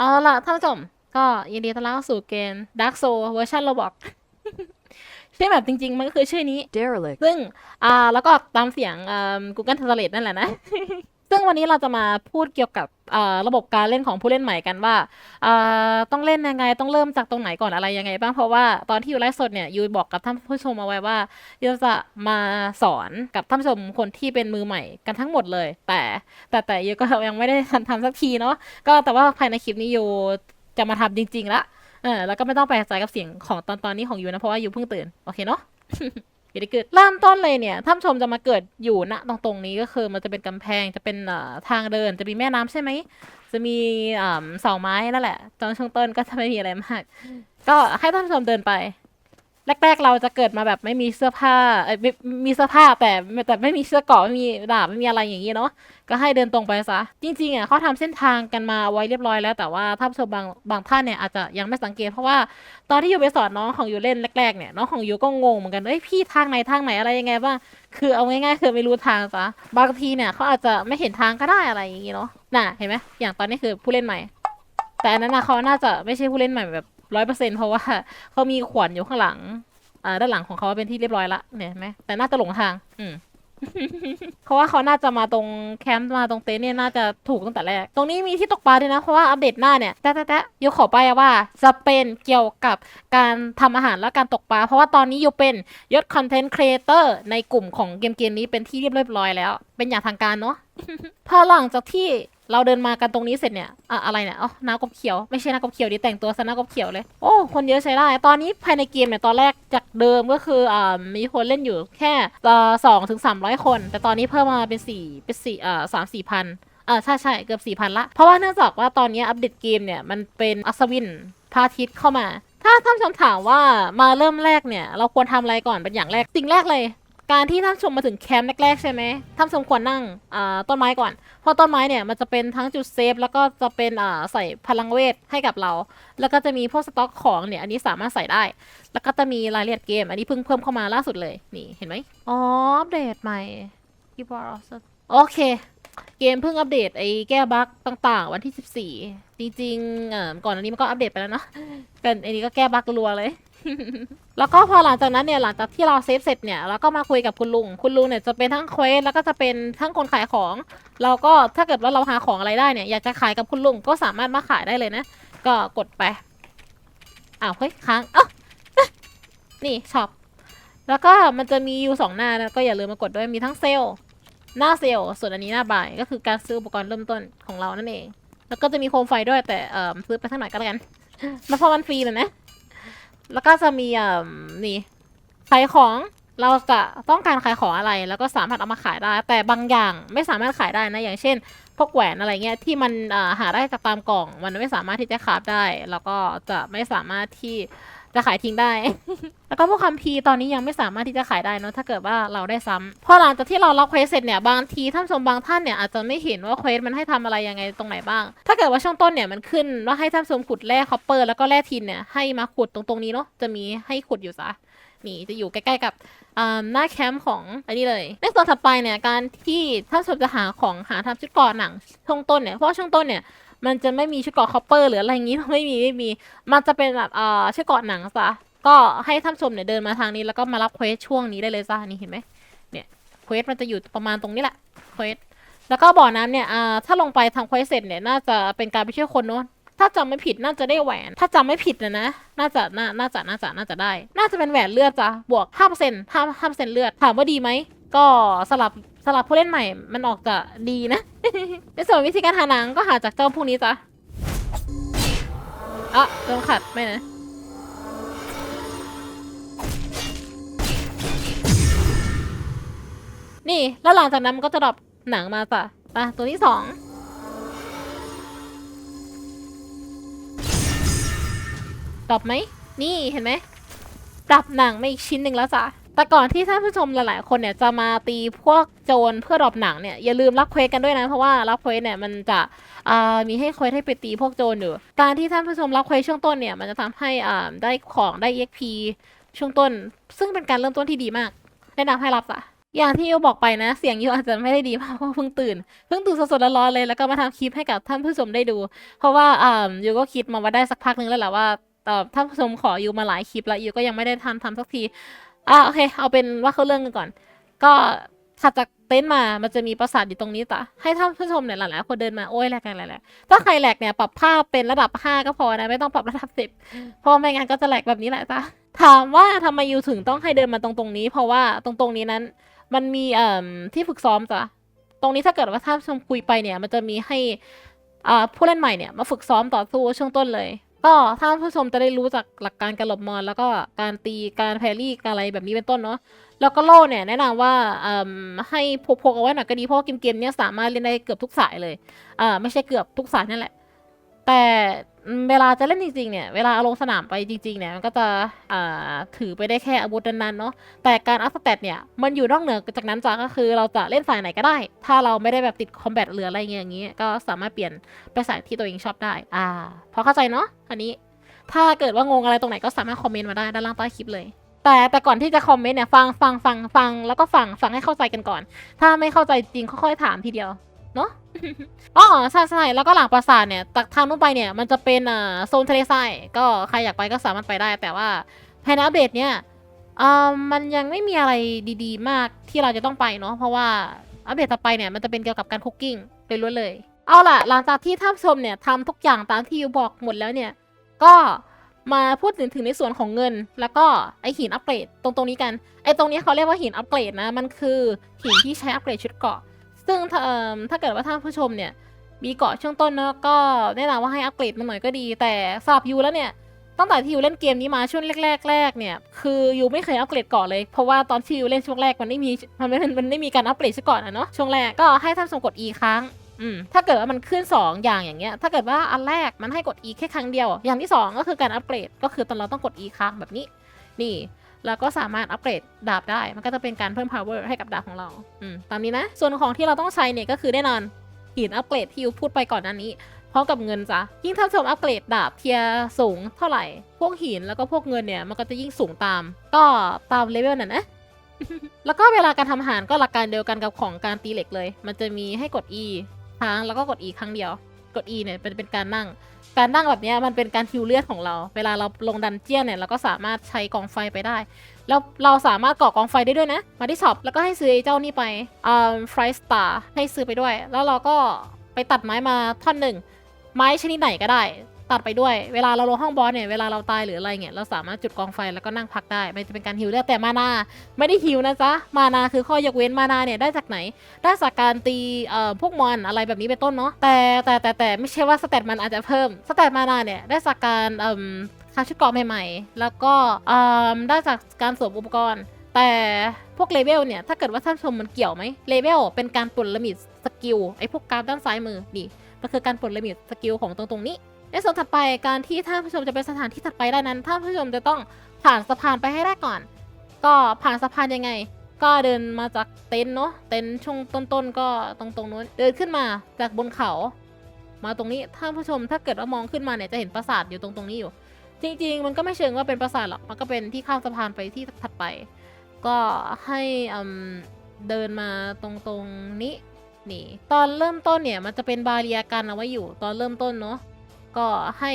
เอาล่ะท่านผู้ชมก็ยินดีต้อนรับเข้าสู่เกม Dark Soul เวอร์ชัน Roblox ชื่อแบบจริง ๆ มันก็คือชื่อนี้ Derelict. ซึ่งอ่าแล้วก็ตามเสียงอ่า Google Translate นั่นแหละนะ ซึ่งวันนี้เราจะมาพูดเกี่ยวกับระบบการเล่นของผู้เล่นใหม่กันว่าต้องเล่นยังไงต้องเริ่มจากตรงไหนก่อนอะไรยังไงบ้างเพราะว่าตอนที่อยู่ไลฟ์สดเนี่ยยูบอกกับท่านผู้ชมเอาไว้ว่ายูจะมาสอนกับท่านผู้ชมคนที่เป็นมือใหม่กันทั้งหมดเลย แต่แต่แต่ยูก็ยังไม่ได้ทันทำสักทีเนาะก็แต่ว่าภายในคลิปนี้ยูจะมาทำจริง ๆ ละเออแล้วก็ไม่ต้องแปลกใจกับเสียงของตอนตอนนี้ของยูนะเพราะว่ายูเพิ่งตื่นโอเคเนาะ อยู่ดีเกิดเริ่มต้นเลยเนี่ยท่านชมจะมาเกิดอยู่ณตรงตรงนี้ก็คือมันจะเป็นกำแพงจะเป็นทางเดินจะมีแม่น้ำใช่ไหมจะมีเสาไม้นั่นแหละตอนช่วงต้นก็จะไม่มีอะไรมาก ก็ให้ท่านชมเดินไป แรก ๆ เราจะเกิดมาแบบไม่มีเสื้อผ้าเอ้ยไม่มีเสื้อผ้าแต่แต่ไม่มีเสื้อเกราะไม่มีดาบไม่มีอะไรอย่างนี้เนาะก็ให้เดินตรงไปซะจริงๆอะเขาทำเส้นทางกันมาไว้เรียบร้อยแล้วแต่ว่าท่านผู้ชมบางบางท่านเนี่ยอาจจะยังไม่สังเกตเพราะว่าตอนที่อยู่ไปสอนน้องของอยู่เล่นแรกๆเนี่ยน้องของอยู่ก็งงเหมือนกันเอ้ยพี่ทางไหนทางไหนอะไรยังไงบ้างคือเอาง่ายๆคือไม่รู้ทางซะบางทีเนี่ยเขาอาจจะไม่เห็นทางก็ได้อะไรอย่างงี้เนาะน่ะเห็นไหมอย่างตอนนี้คือผู้เล่นใหม่ แต่อันนั้นนะเขาน่าจะไม่ใช่ผู้เล่นใหม่แบบ ร้อยเปอร์เซ็นเพราะว่าเขามีขวัญอยู่ข้างหลัง อ่า ด้านหลังของเขาเป็นที่เรียบร้อยละเนี่ยเห็นไหมแต่น่าจะหลงทาง อืมเพราะว่าเขาน่าจะมาตรงแคมป์มาตรงเต็นท์เนี่ยน่าจะถูกตั้งแต่แรก ตรงนี้มีที่ตกปลาด้วยนะ เพราะว่าอัปเดตหน้าเนี่ยแต๊ะแต๊ะแต๊ะยขอไปว่าจะเป็นเกี่ยวกับการทำอาหารและการตกปลา เพราะว่าตอนนี้ยูเป็นยศคอนเทนต์ครีเอเตอร์ในกลุ่มของเกมเกมนี้เป็นที่เรียบร้อยแล้ว เป็นอย่างทางการเนาะ พอหลังจากที่เราเดินมากันตรงนี้เสร็จเนี่ยอะอะไรเนี่ยอ๋อน้ากบเขียว ไม่ใช่น้ากบเขียวดิแต่งตัวซะน้ากบเขียวเลย โอ้ คนเยอะใช้ได้ ตอนนี้ภายในเกมเนี่ย ตอนแรกจากเดิมก็คืออ่ามีคนเล่นอยู่แค่สองถึงสามร้อยคน แต่ตอนนี้เพิ่มมาเป็นสี่เป็นสี่อ่าสามสี่พันอ่าใช่ใช่เกือบสี่พันละ เพราะว่าเนื่องจากว่าตอนนี้อัปเดตเกมเนี่ย มันเป็นอัศวินพาทิตเข้ามา ถ้าท่านผู้ชมถามว่ามาเริ่มแรกเนี่ย เราควรทำอะไรก่อนเป็นอย่างแรก สิ่งแรกเลย การที่ท่านผู้ชมมาถึงแคมป์แรกๆใช่ไหมท่านผู้ชมควรนั่งอ่าต้นไม้ก่อน เพราะต้นไม้เนี่ยมันจะเป็นทั้งจุดเซฟแล้วก็จะเป็นอ่าใส่พลังเวทให้กับเรา แล้วก็จะมีพวกสต็อกของเนี่ยอันนี้สามารถใส่ได้ แล้วก็จะมีรายละเอียดเกม อันนี้เพิ่งเพิ่มเข้ามาล่าสุดเลยนี่เห็นไหมอ๋ออัปเดตใหม่ Keyboard Offset โอเค เกมเพิ่งอัปเดตไอ้แก้บั๊กต่างๆ วันที่ 14 จริงๆเอ่อก่อนอันนี้มันก็อัปเดตไปแล้วเนาะแต่อันนี้ก็แก้บั๊กรัวเลย แล้วก็พอหลังจากนั้นเนี่ยหลังจากที่เราเซฟเสร็จเนี่ยเราก็มาคุยกับคุณลุง คุณลุงเนี่ยจะเป็นทั้งเควสแล้วก็จะเป็นทั้งคนขายของ เราก็ถ้าเกิดว่าเราหาของอะไรได้เนี่ยอยากจะขายกับคุณลุงก็สามารถมาขายได้เลยนะ ก็กดไปอ้าวเฮ้ยค้างเอ้านี่ช็อปแล้วก็มันจะมีอยู่สองหน้านะก็อย่าลืมมากดด้วยมีทั้งเซลหน้าเซลส่วนอันนี้หน้าบายก็คือการซื้ออุปกรณ์เริ่มต้นของเรานั่นเอง แล้วก็จะมีโคมไฟด้วยแต่เออซื้อไปทั้งหนก็แล้วกันมาพอมันฟรีเลยนะ แล้วก็จะมีอ่อนี่ขายของเราจะต้องการขายของอะไร แล้วก็สามารถเอามาขายได้ แต่บางอย่างไม่สามารถขายได้นะ อย่างเช่น พวกแหวนอะไรเงี้ยที่มันหาได้จากตามกล่อง มันไม่สามารถที่จะคราฟได้ แล้วก็จะไม่สามารถที่จะขายทิ้งได้ แล้วก็พวกคัมภีร์ตอนนี้ยังไม่สามารถที่จะขายได้เนะถ้าเกิดว่าเราได้ซ้ำพอหลังจากที่เรารับเควสเสร็จเนี่ยบางทีท่านชมบางท่านเนี่ยอาจจะไม่เห็นว่าเควสมันให้ทำอะไรยังไงตรงไหนบ้าง ถ้าเกิดว่าช่วงต้นเนี่ยมันขึ้นว่าให้ท่านชมขุดแร่คอปเปอร์แล้วก็แร่ทินเนี่ยให้มาขุดตรงตรงนี้เนาะจะมีให้ขุดอยู่ซะนี่จะอยู่ใกล้ๆกับ หน้าแคมป์ของอันนี้เลยในส่วนถัดไปเนี่ยการที่ท่านชมจะหาของหาทำชุดเกาะหนังช่วงต้นเนี่ยเพราะช่วงต้นเนี่ยมันจะไม่มีชุดเกาะคอปเปอร์หรืออะไรอย่างงี้ไม่มีไม่มี มันจะเป็นแบบเอ่อชุดเกาะหนังซะก็ให้ท่านชมเนี่ยเดินมาทางนี้แล้วก็มารับเควสช่วงนี้ได้เลยจ้านี่เห็นไหมเนี่ยเควสมันจะอยู่ประมาณตรงนี้แหละเควสแล้วก็บ่อน้ำเนี่ยอ่าถ้าลงไปทำเควสเสร็จเนี่ยน่าจะเป็นการไปช่วยคนเนอะ ถ้าจำไม่ผิดน่าจะได้แหวน ถ้าจำไม่ผิดนะนะ น่าจะน่าน่าจะน่าจะน่าจะได้ น่าจะเป็นแหวนเลือดจ้ะบวกห้าเปอร์เซ็นต์ห้าห้าเปอร์เซ็นต์เลือดถามว่าดีไหมก็สลับสลับผู้เล่นใหม่มันออกจะดีนะ ในส่วนวิธีการหาหนังก็หาจากเจ้าพวกนี้จ้ะอะโดนขัดไม่นะนี่แล้วหลังจากนั้นมันก็จะดรอปหนังมาจ้ะไปตัวที่สอง ดรอปไหม นี่เห็นไหมดรอปหนังมาอีกชิ้นหนึ่งแล้วจ้ะแต่ก่อนที่ท่านผู้ชมหลายๆ คนเนี่ยจะมาตีพวกโจรเพื่อดรอปหนังเนี่ยอย่าลืมรับเควสกันด้วยนะ เพราะว่ารับเควสเนี่ยมันจะมีให้เควสให้ไปตีพวกโจรอยู่ การที่ท่านผู้ชมรับเควสช่วงต้นเนี่ยมันจะทำให้ได้ของได้ EXP ช่วงต้น ซึ่งเป็นการเริ่มต้นที่ดีมากแนะนำให้รับจ้ะอย่างที่ยูบอกไปนะ เสียงยูอาจจะไม่ได้ดีมากเพราะเพิ่งตื่น เพิ่งตื่นสดๆร้อนๆเลยแล้วก็มาทำคลิปให้กับท่านผู้ชมได้ดู เพราะว่าอ่ายูก็คิดมาว่าได้สักพักนึงแล้วแหละว่า ท่านผู้ชมขอยูมาหลายคลิปแล้วยูก็ยังไม่ได้ทำทำสักทีอ่าโอเค เอาเป็นว่าเขาเรื่องกันก่อน ก็ถัดจากเต็นท์มา มันจะมีปราสาทอยู่ตรงนี้จ้ะให้ท่านผู้ชมเนี่ยหลายๆคนเดินมาโอ้ยแหลกแหลกแหลกถ้าใครแหลกเนี่ยปรับภาพเป็นระดับห้าก็พอนะ ไม่ต้องปรับระดับสิบเพราะไม่งั้นก็จะแหลกแบบนี้แหละจ้ะถามว่าทำไมยูถึงต้องให้เดินมาตรงตรงนี้ เพราะว่าตรงตรงนี้นั้น มันมีเอ่อที่ฝึกซ้อมจ้ะตรงนี้ถ้าเกิดว่าท่านผู้ชมคุยไปเนี่ย มันจะมีให้อ่าผู้เล่นใหม่เนี่ยมาฝึกซ้อมต่อสู้ช่วงต้นเลย ก็ถ้าผู้ชมจะได้รู้จากหลักการการหลบมอนแล้วก็การตีการแพรี่การอะไรแบบนี้เป็นต้นเนาะแล้วก็โล่เนี่ยแนะนำว่าให้พกเอาไว้หน่อยก็ดีเพราะเกมเกมๆเนี้ยสามารถเล่นได้เกือบทุกสายเลยอ่าไม่ใช่เกือบทุกสายนั่นแหละ แต่เวลาจะเล่นจริงๆเนี่ย เวลาเอาลงสนามไปจริงๆเนี่ย มันก็จะถือไปได้แค่อาวุธนั้นๆเนาะ แต่การอัพสเตตเนี่ย มันอยู่นอกเหนือจากนั้นจ้ะก็คือเราจะเล่นสายไหนก็ได้ ถ้าเราไม่ได้แบบติดคอมแบทหรืออะไรเงี้ยอย่างงี้ ก็สามารถเปลี่ยนไปสายที่ตัวเองชอบได้ อ่า พอเข้าใจเนาะ อันนี้ ถ้าเกิดว่างงอะไรตรงไหนก็สามารถคอมเมนต์มาได้ด้านล่างใต้คลิปเลยแต่แต่ก่อนที่จะคอมเมนต์เนี่ยฟังฟังฟังฟังแล้วก็ฟังฟังให้เข้าใจกันก่อน ถ้าไม่เข้าใจจริงค่อยๆถามทีเดียว เนาะอ๋อใช่ใช่แล้วก็หลังปราสาทเนี่ยจากทางนู้นไปเนี่ยมันจะเป็นอ่าโซนทะเลทรายก็ใครอยากไปก็สามารถไปได้ แต่ว่าภายในอัปเดตเนี่ยอ่ามันยังไม่มีอะไรดีๆ มากที่เราจะต้องไปเนาะเพราะว่าอัปเดตต่อไปเนี่ยมันจะเป็นเกี่ยวกับการคุกกิ้งไปล้วนเลย เอาล่ะ หลังจากที่ท่านชมเนี่ยทำทุกอย่างตามที่ยูบอกหมดแล้วเนี่ย ก็มาพูดถึงถึงในส่วนของเงิน แล้วก็ไอหินอัปเกรดตรงตรงนี้กันไอตรงนี้เขาเรียกว่าหินอัปเกรดนะมันคือหินที่ใช้อัปเกรดชุดเกาะ ซึ่งถ้าเกิดว่าท่านผู้ชมเนี่ย มีเกาะช่วงต้นเนอะก็แนะนำว่าให้อัปเกรดมันหน่อยก็ดี แต่สำหรับยูแล้วเนี่ยตั้งแต่ที่ยูเล่นเกมนี้มาช่วงแรกๆแรกเนี่ยคือยูไม่เคยอัปเกรดเกาะเลยเพราะว่าตอนที่ยูเล่นช่วงแรกมันไม่มีมันไม่มันไม่มีการอัปเกรดชุดเกาะนะเนาะช่วงแรกก็ให้ท่านผู้ชมกด E ครั้งถ้าเกิดว่ามันขึ้น 2 อย่างอย่างเงี้ย ถ้าเกิดว่าอันแรกมันให้กด E แค่ครั้งเดียว อย่างที่ 2 ก็คือการอัปเกรด ก็คือตอนเราต้องกด E ครั้งแบบนี้ นี่ แล้วก็สามารถอัปเกรดดาบได้ มันก็จะเป็นการเพิ่ม power ให้กับดาบของเราอืมตามนี้นะ ส่วนของที่เราต้องใช้เนี่ยก็คือแน่นอนหินอัปเกรดที่ยูพูดไปก่อนหน้านี้พร้อมกับเงินจ้ะยิ่งถ้าชมอัปเกรดดาบเทียร์สูงเท่าไหร่ พวกหินแล้วก็พวกเงินเนี่ยมันก็จะยิ่งสูงตาม ก็ตามเลเวลน่ะนะแล้วก็เวลาการทำอาหารก็หลักการเดียวกันกับของการตีเหล็กเลย มันจะมีให้กด E ครั้งแล้วก็กด E ครั้งเดียว กด E เนี่ยเป็นเป็นการนั่ง การนั่งแบบนี้มันเป็นการฮิวเลือดของเรา เวลาเราลงดันเจียนเนี่ยเราก็สามารถใช้กองไฟไปได้ แล้วเราสามารถก่อกองไฟได้ด้วยนะ มาที่ช็อปแล้วก็ให้ซื้อไอ้เจ้านี่ไปอ่าฟรายสตาร์ให้ซื้อไปด้วย แล้วเราก็ไปตัดไม้มาท่อนหนึ่งไม้ชนิดไหนก็ได้ ตัดไปด้วยเวลาเราลงห้องบอสเนี่ยเวลาเราตายหรืออะไรเงี้ยเราสามารถจุดกองไฟแล้วก็นั่งพักได้ไม่จะเป็นการฮิวเลือดแต่มานาไม่ได้ฮิวนะจ๊ะมานาคือข้อยกเว้นมานาเนี่ยได้จากไหน ได้จากการตีเอ่อพวกมอนอะไรแบบนี้เป็นต้นเนาะแต่แต่แต่แต่ไม่ใช่ว่าสเตตมันอาจจะเพิ่มสเตตมานาเนี่ยได้จากการเอ่มคาชุดเกาะใหม่ๆ แล้วก็เอ่มได้จากการสวมอุปกรณ์ แต่พวกเลเวลเนี่ยถ้าเกิดว่าท่านชมมันเกี่ยวไหมเลเวลเป็นการปลดลิมิตสกิลไอ้พวกกราฟด้านซ้ายมือนี่มันคือการปลดลิมิตสกิลของตรงตรงนี้ ในส่วนถัดไปการที่ท่านผู้ชมจะไปสถานที่ถัดไปได้นั้นท่านผู้ชมจะต้องผ่านสะพานไปให้ได้ก่อน ก็ผ่านสะพานยังไง ก็เดินมาจากเต็นท์เนาะเต็นท์ช่วงต้นๆก็ตรงตรงนู้นเดินขึ้นมาจากบนเขา มาตรงนี้ท่านผู้ชมถ้าเกิดว่ามองขึ้นมาเนี่ยจะเห็นปราสาทอยู่ตรงตรงนี้อยู่ จริง ๆ มันก็ไม่เชิงว่าเป็นปราสาทหรอกมันก็เป็นที่ข้ามสะพานไปที่ถัดไป ก็ให้เดินมาตรงตรงนี้นี่ตอนเริ่มต้นเนี่ยมันจะเป็นบาเรียกันเอาไว้อยู่ ตอนเริ่มต้นเนาะ ก็ให้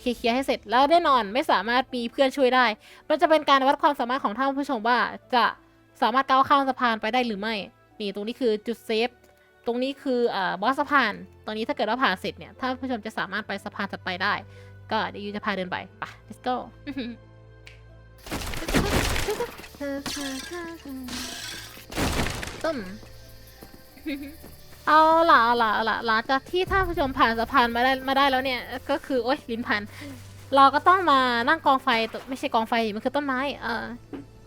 เคลียร์ให้เสร็จแล้วแน่นอนไม่สามารถมีเพื่อนช่วยได้ มันจะเป็นการวัดความสามารถของท่านผู้ชมว่าจะสามารถก้าวข้ามสะพานไปได้หรือไม่ นี่ตรงนี้คือจุดเซฟ ตรงนี้คืออบอสสะพาน ตอนนี้ถ้าเกิดว่าผ่านเสร็จเนี่ยท่านผู้ชมจะสามารถไปสะพานถัดไปได้ ก็เดี๋ยวยูจะพาเดินไปไป let's go ต้ม เอาล่ะเอาล่ะเอาล่ะหลังจากที่ท่านผู้ชมผ่านสะพานมาได้มาได้แล้วเนี่ย ก็คือโอ๊ยลิ้นพัน เราก็ต้องมานั่งกองไฟตไม่ใช่กองไฟมันคือต้นไม้เออ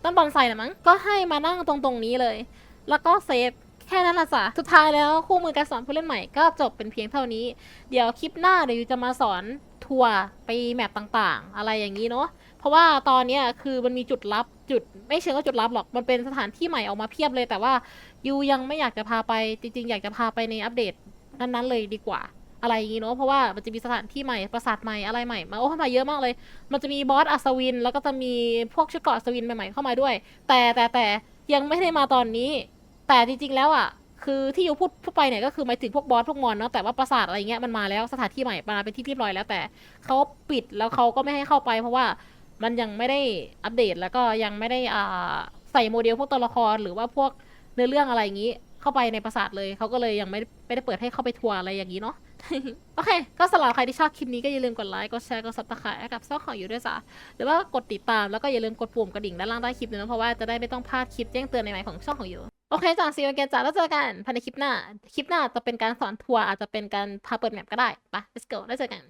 ต้นบอนไซนะมั้งก็ให้มานั่งตรงตรงนี้เลย แล้วก็เซฟ แค่นั้นละจ้ะสุดท้ายแล้วคู่มือการสอนผู้เล่นใหม่ก็จบเป็นเพียงเท่านี้ เดี๋ยวคลิปหน้าเดี๋ยวยูจะมาสอนทัวร์ไปแมปต่างๆ อะไรอย่างนี้เนาะเพราะว่าตอนนี้คือมันมีจุดลับจุด ไม่เชิงว่าจุดลับหรอกมันเป็นสถานที่ใหม่ออกมาเพียบเลย แต่ว่ายูยังไม่อยากจะพาไปจริง ๆ อยากจะพาไปในอัปเดตนั้นๆเลยดีกว่าอะไรอย่างงี้เนาะเพราะว่ามันจะมีสถานที่ใหม่ปราสาทใหม่อะไรใหม่มาโอ้มาเยอะมากเลย มันจะมีบอสอัศวิน แล้วก็จะมีพวกชุดเกาะอัศวินใหม่ๆเข้ามาด้วย แต่แต่แต่ยังไม่ได้มาตอนนี้ แต่จริงๆแล้วอะคือที่ยูพูดพูดไปเนี่ยก็คือหมายถึงพวกบอสพวกมอนเนาะแต่ว่าปราสาทอะไรเงี้ยมันมาแล้วสถานที่ใหม่มาเป็นที่เรียบร้อยแล้วแต่เขาปิดแล้วเขาก็ไม่ให้เข้าไป เพราะว่ามันยังไม่ได้อัปเดตแล้วก็ยังไม่ได้อ่าใส่โมเดลพวกตัวละครหรือว่าพวกเนื้อเรื่องอะไรอย่างนี้ เข้าไปในปราสาทเลยเขาก็เลยยังไม่ได้ไม่ได้เปิดให้เข้าไปทัวร์อะไรอย่างนี้เนาะโอเค ก็สำหรับใครที่ชอบคลิปนี้ก็อย่าลืมกดไลค์กดแชร์กดซับสไครต์กับช่องของอยู่ด้วยจ้ะหรือว่ากดติดตามแล้วก็อย่าลืมกดปุ่มกระดิ่งด้านล่างใต้คลิปด้วยนะเพราะว่าจะได้ไม่ต้องพลาดคลิปแจ้งเตือนใหม่ๆของช่องของอยู่ โอเคจ้าซีโอเกนจ้าแล้วเจอกันภายในคลิปหน้า คลิปหน้าจะเป็นการสอนทัวร์อาจจะเป็นการพาเปิดแมปก็ได้ไป let's go แล้วเจอกัน